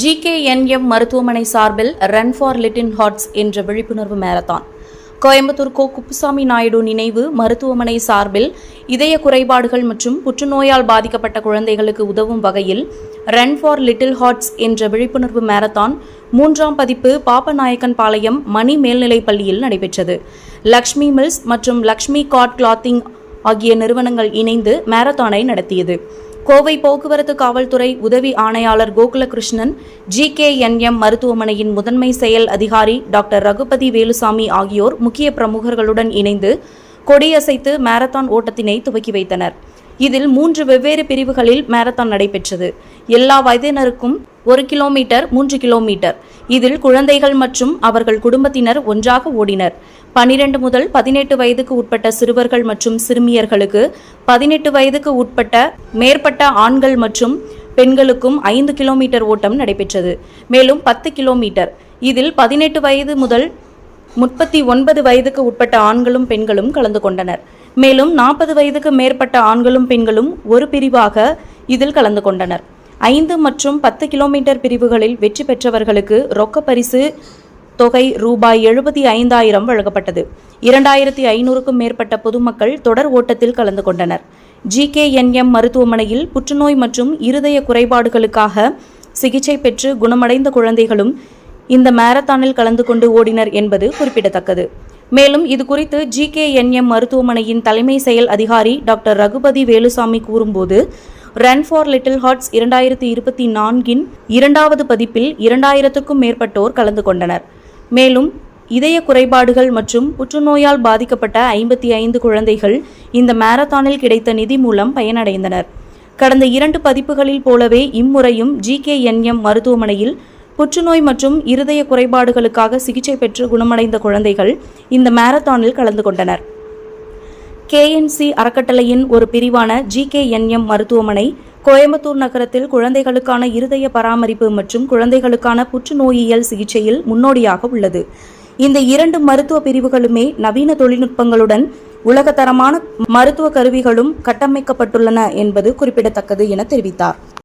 GKNM மருத்துவமனை சார்பில் run for லிட்டின் hearts என்ற விழிப்புணர்வு மேரத்தான் கோயம்புத்தூர் கோ குப்புசாமி நாயுடு நினைவு மருத்துவமனை சார்பில் இதய குறைபாடுகள் மற்றும் புற்றுநோயால் பாதிக்கப்பட்ட குழந்தைகளுக்கு உதவும் வகையில் ரன் ஃபார் லிட்டில் ஹார்ட்ஸ் என்ற விழிப்புணர்வு மேரத்தான் மூன்றாம் பதிப்பு பாப்பநாயக்கன் பாளையம் மணி மேல்நிலைப் பள்ளியில் நடைபெற்றது. லக்ஷ்மி மில்ஸ் மற்றும் லக்ஷ்மி காட் கிளாத்திங் ஆகிய நிறுவனங்கள் இணைந்து மேரத்தானை நடத்தியது. கோவை போக்குவரத்து காவல்துறை உதவி ஆணையாளர் கோகுலகிருஷ்ணன் ஜிகேஎன்எம் மருத்துவமனையின் முதன்மை செயல் அதிகாரி டாக்டர் ரகுபதி வேலுசாமி ஆகியோர் முக்கிய பிரமுகர்களுடன் இணைந்து கொடியசைத்து மாரத்தான் ஓட்டத்தினை துவக்கி வைத்தனர். இதில் மூன்று வெவ்வேறு பிரிவுகளில் மாரத்தான் நடைபெற்றது. எல்லா வயதினருக்கும் ஒரு கிலோமீட்டர் மூன்று கிலோமீட்டர் இதில் குழந்தைகள் மற்றும் அவர்கள் குடும்பத்தினர் ஒன்றாக ஓடினர். பனிரெண்டு முதல் பதினெட்டு வயதுக்கு உட்பட்ட சிறுவர்கள் மற்றும் சிறுமியர்களுக்கு பதினெட்டு வயதுக்கு உட்பட்ட மேற்பட்ட ஆண்கள் மற்றும் பெண்களுக்கும் ஐந்து கிலோமீட்டர் ஓட்டம் நடைபெற்றது. மேலும் பத்து கிலோமீட்டர் இதில் பதினெட்டு வயது முதல் முப்பத்தி ஒன்பது வயதுக்கு உட்பட்ட ஆண்களும் பெண்களும் கலந்து கொண்டனர். மேலும் நாற்பது வயதுக்கு மேற்பட்ட ஆண்களும் பெண்களும் ஒரு பிரிவாக இதில் கலந்து கொண்டனர். ஐந்து மற்றும் பத்து கிலோமீட்டர் பிரிவுகளில் வெற்றி பெற்றவர்களுக்கு ரொக்க பரிசு தொகை ரூபாய் எழுபத்தி ஐந்தாயிரம் வழங்கப்பட்டது. இரண்டாயிரத்தி ஐநூறுக்கும் மேற்பட்ட பொதுமக்கள் தொடர் ஓட்டத்தில் கலந்து கொண்டனர். ஜிகேஎன்எம் மருத்துவமனையில் புற்றுநோய் மற்றும் இருதய குறைபாடுகளுக்காக சிகிச்சை பெற்று குணமடைந்த குழந்தைகளும் இந்த மாரத்தானில் கலந்து கொண்டு ஓடினர் என்பது குறிப்பிடத்தக்கது. மேலும் இது குறித்து ஜிகேஎன்எம் மருத்துவமனையின் தலைமை செயல் அதிகாரி டாக்டர் ரகுபதி வேலுசாமி கூறும்போது ரன் ஃபார் லிட்டில் ஹார்ட்ஸ் இரண்டாயிரத்தி இருபத்தி நான்கின் இரண்டாவது பதிப்பில் இரண்டாயிரத்துக்கும் மேற்பட்டோர் கலந்து கொண்டனர். மேலும் இதய குறைபாடுகள் மற்றும் புற்றுநோயால் பாதிக்கப்பட்ட ஐம்பத்தி ஐந்து குழந்தைகள் இந்த மாரத்தானில் கிடைத்த நிதி மூலம் பயனடைந்தனர். கடந்த இரண்டு பதிப்புகளில் போலவே இம்முறையும் ஜிகேஎன்எம் மருத்துவமனையில் புற்றுநோய் மற்றும் இருதய குறைபாடுகளுக்காக சிகிச்சை பெற்று குணமடைந்த குழந்தைகள் இந்த மாரத்தானில் கலந்து கொண்டனர். கேஎன்சி அறக்கட்டளையின் ஒரு பிரிவான ஜிகேஎன்எம் மருத்துவமனை கோயம்புத்தூர் நகரத்தில் குழந்தைகளுக்கான இருதய பராமரிப்பு மற்றும் குழந்தைகளுக்கான புற்றுநோயியல் சிகிச்சையில் முன்னோடியாக உள்ளது. இந்த இரண்டு மருத்துவ பிரிவுகளுமே நவீன தொழில்நுட்பங்களுடன் உலகத்தரமான மருத்துவ கருவிகளும் கட்டமைக்கப்பட்டுள்ளன என்பது குறிப்பிடத்தக்கது என தெரிவித்தார்.